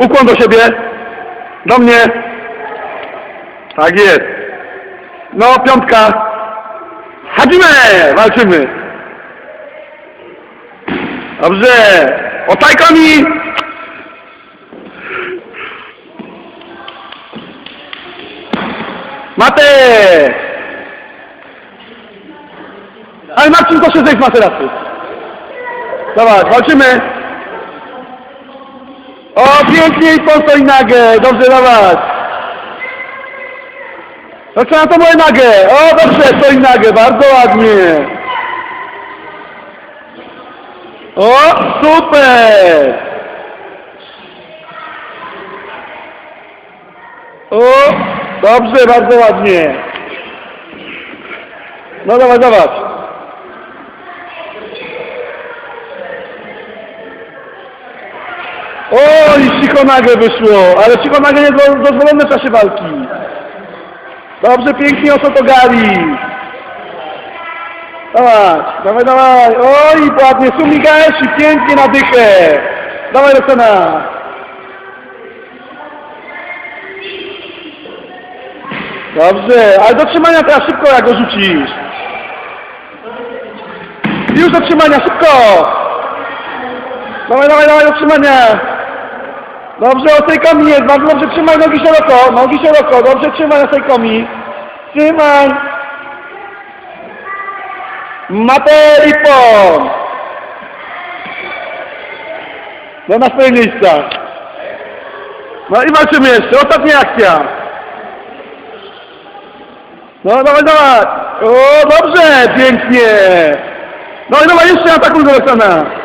Ukłon do siebie. Do mnie. Tak jest. No, piątka. Chodzimy! Walczymy. Dobrze. Otajkami! Matę! Ale Marcin, proszę zejść z materacy. Dawaj, walczymy. O, pięknie i prosto i nagę. Dobrze, dawaj. Zaczyna to moje nagę. O, dobrze, to i nagę. Bardzo ładnie. O, super. O, dobrze, bardzo ładnie. No dawaj, dawaj. O, i Sikonagę wyszło, ale Sikonagę nie do, dozwolone w czasie walki. Dobrze, pięknie o co to gali. Dawaj, dawaj, dawaj. Oj, ładnie, Sumigaeshi, pięknie na dychę. Dawaj, Roxana. Dobrze, ale do trzymania teraz szybko, jak go rzucisz. Już do trzymania, szybko. Dawaj, dawaj, dawaj, do trzymania. Dobrze, osejkami jest, bardzo dobrze, trzymaj nogi szeroko, nogi szeroko, dobrze, trzymaj osejkami. Trzymaj. Matę i pon. No na swoje miejsca. No i walczymy jeszcze, ostatnia akcja. No dawaj, dawaj. O, dobrze, pięknie. No i dawaj, jeszcze atakuj do Roxana.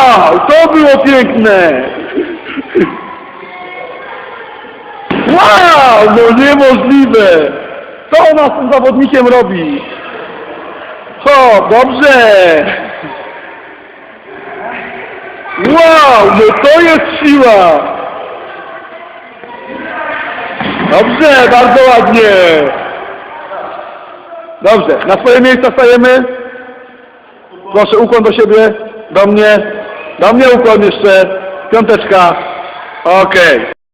Wow, to było piękne! Wow, no niemożliwe! Co ona z tym zawodnikiem robi? O, dobrze! Wow, no to jest siła! Dobrze, bardzo ładnie! Dobrze, na swoje miejsca stajemy. Proszę, ukłon do siebie, do mnie, do mnie ukłon jeszcze, piąteczka, okej.